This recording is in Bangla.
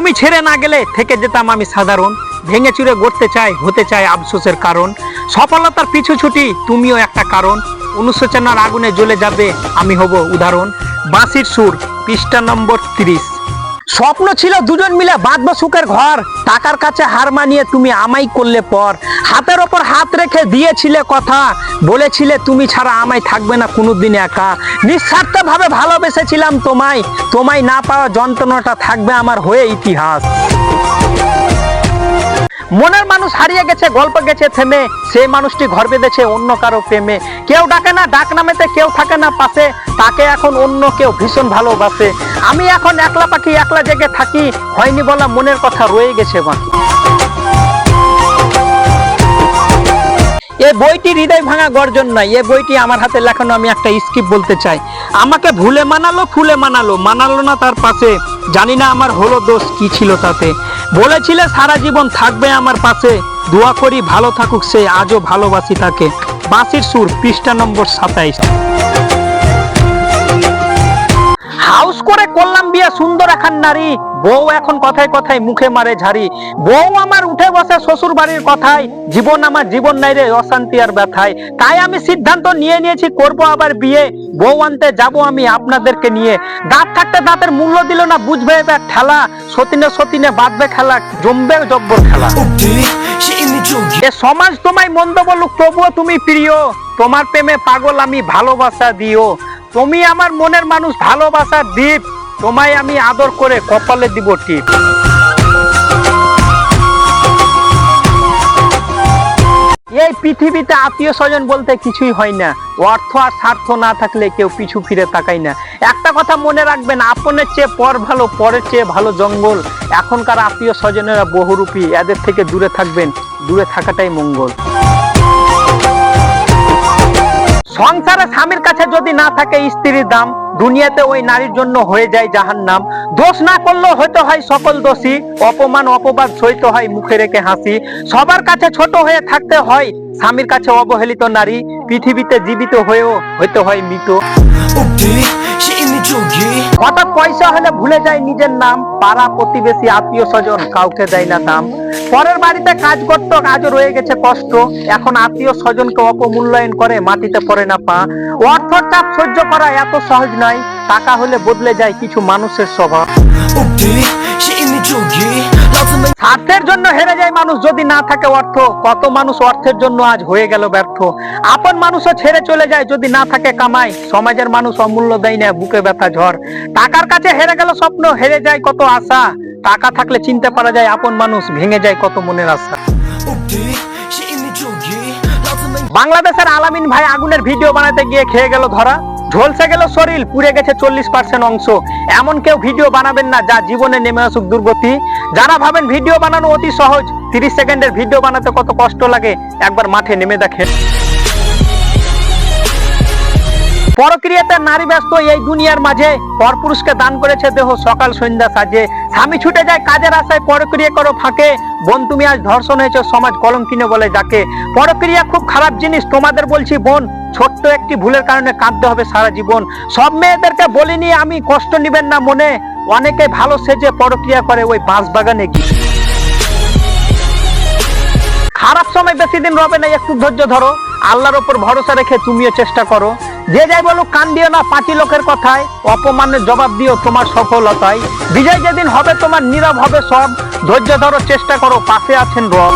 তুমি ছেড়ে না গেলে থেকে যেতাম আমি সাধারণ, ভেঙে চুরে গড়তে চাই, হতে চাই আফসোসের কারণ। সফলতার পিছু ছুটি তুমিও একটা কারণ। অনুশোচনার আগুনে জ্বলে যাবে, আমি হব উদাহরণ। বাঁশির সুর, পৃষ্ঠা নম্বর তিরিশ। স্বপ্ন ছিল দুজন মিলে বাঁধবো সুখের ঘর। টাকার কাছে হার মানিয়ে তুমি আমাই করলে পর। হাতের ওপর হাত রেখে দিয়েছিলে কথা। বলেছিলে তুমি ছাড়া আমায় থাকবে না কোনোদিন একা। নিঃস্বার্থ ভাবে ভালোবেসেছিলাম তোমায়। তোমায় না পাওয়া যন্ত্রণাটা থাকবে আমার হয়ে ইতিহাস। মনের মানুষ হারিয়ে গেছে, গল্প গেছে, থেমে। সেই মানুষটি ঘর বেঁধেছে অন্য কারও প্রেমে। কেউ ডাকে না, ডাক নামেতে কেউ থাকে না পাশে। তাকে এখন অন্য কেউ ভীষণ ভালোবাসে। আমি এখন একলা পাখি, একলা জেগে থাকি। হয়নি বলা মনের কথা রয়ে গেছে বাকি এই বইটি হৃদয় ভাঙা গর্জন নয়। এই বইটি আমার হাতে লেখানো, আমি একটা স্কিপ বলতে চাই। আমাকে ভুলে মানালো ফুলে মানালো। মানালো না তার পাশে। জানি না আমার হলো দোষ কি ছিল তাতে। বলেছিলে সারা জীবন থাকবে আমার পাশে। দোয়া করি ভালো থাকুক সে, আজও ভালোবাসি তাকে। বাসির সুর, পৃষ্ঠা নম্বর সাতাইশ। হাউস করে করলাম বিয়ে, সুন্দর নারী বউ এখন কথায় কথায় মুখে মারে ঝাড়ি। বউ আমার উঠে বসে শ্বশুর বাড়ির কথায় জীবন আমার জীবন নাই রে অশান্তি আর ব্যথায়। তাই আমি সিদ্ধান্ত নিয়ে নিয়েছি করব আবার বিয়ে। বউ আনতে যাব আমি আপনাদেরকে নিয়ে। দাঁত থাকতে দাঁতের মূল্য দিল না বুঝবে এবার খেলা সতিনে সতিনে বাঁধবে খেলা জমবে জব্বর খেলা। এ সমাজ তোমায় মন্দ বলুক তবুও তুমি প্রিয়। তোমার প্রেমে পাগল আমি ভালোবাসা দিও। তুমি আমার মনের মানুষ ভালোবাসা দ্বীপ তোমায় আমি আদর করে কপালে দিব টিপ। এই পৃথিবীতে আত্মীয় স্বজন বলতে কিছুই হয় না। অর্থ আর স্বার্থ না থাকলে কেউ পিছু ফিরে তাকায় না। একটা কথা মনে রাখবেন, আপনের চেয়ে পর ভালো, পরের চেয়ে ভালো জঙ্গল। এখনকার আত্মীয় স্বজনেরা বহুরূপী, এদের থেকে দূরে থাকবেন। দূরে থাকাটাই মঙ্গল। সংসারে স্বামীর কাছে যদি না থাকে স্ত্রীর দাম, দুনিয়াতে ওই নারীর জন্য হয়ে যায় জাহান নাম দোষ না করলেও হয়তো হয় সকল দোষী, অপমান, অপবাদ সইতে হয় মুখে রেখে হাসি। সবার কাছে ছোট হয়ে থাকতে হয় স্বামীর কাছে অবহেলিত নারী, পৃথিবীতে জীবিত হয়েও হইতে হয় মৃত। হঠাৎ পয়সা হলে ভুলে যায় নিজের নাম, পাড়া, প্রতিবেশী, আত্মীয় স্বজন, কাউকে দেয় না দাম। পরের বাড়িতে কাজ করত আজও রয়ে গেছে কষ্ট। এখন আত্মীয় স্বজনকে অপমূল্যায়ন করে মাটিতে পড়ে না পা। অর্থ চাপ সহ্য করা এত সহজ নয়। টাকা হলে বদলে যায় কিছু মানুষের স্বভাব। স্বার্থের জন্য হেরে যায় মানুষ যদি না থাকে অর্থ। কত মানুষ অর্থের জন্য আজ হয়ে গেল ব্যর্থ। আপন মানুষও ছেড়ে চলে যায় যদি না থাকে কামাই। সমাজের মানুষ অমূল্য দেয় না বুকে ব্যথা ঝড়। টাকার কাছে হেরে গেল স্বপ্ন হেরে যায় কত আশা। টাকা থাকলে চিনতে পারা যায় আপন মানুষ ভেঙে যায় কত মনের আশা। বাংলাদেশের আলামিন ভাই আগুনের ভিডিও বানাতে গিয়ে খেয়ে গেল ধরা। ঝলসে গেল শরীর, পুড়ে গেছে চল্লিশ পার্সেন্ট অংশ। এমন কেউ ভিডিও বানাবেন না যা জীবনে নেমে আসুক দুর্গতি। যারা ভাবেন ভিডিও বানানো অতি সহজ, তিরিশ সেকেন্ডের ভিডিও বানাতে কত কষ্ট লাগে, একবার মাঠে নেমে দেখেন। পরক্রিয়াতে নারী ব্যস্ত এই দুনিয়ার মাঝে পরপুরুষকে দান করেছে দেহ, সকাল, সন্ধ্যা, সাজে। স্বামী ছুটে যায় কাজের আশায় পরক্রিয়া করো ফাঁকে। বোন, তুমি আজ ধর্ষণ হয়েছে, সমাজ কলম কিনে বলে যাকে। পরক্রিয়া খুব খারাপ জিনিস, তোমাদের বলছি বোন, ছোট্ট একটি ভুলের কারণে কাঁদতে হবে সারা জীবন। সব মেয়েদেরকে বলিনি, আমি কষ্ট নিবেন না মনে। অনেকে ভালো সেজে পরক্রিয়া করে ওই বাঁশ বাগানে গিয়ে। খারাপ সময় বেশি দিন রবে না, একটু ধৈর্য ধরো। আল্লাহর ওপর ভরসা রেখে তুমিও চেষ্টা করো। যে যাই বলো কান দিও না পাঁচি লোকের কথায়। অপমানের জবাব দিও তোমার সফলতায়। বিজয় যেদিন হবে, তোমার নীরব হবে সব। ধৈর্য ধরো, চেষ্টা করো, পাশে আছেন রব।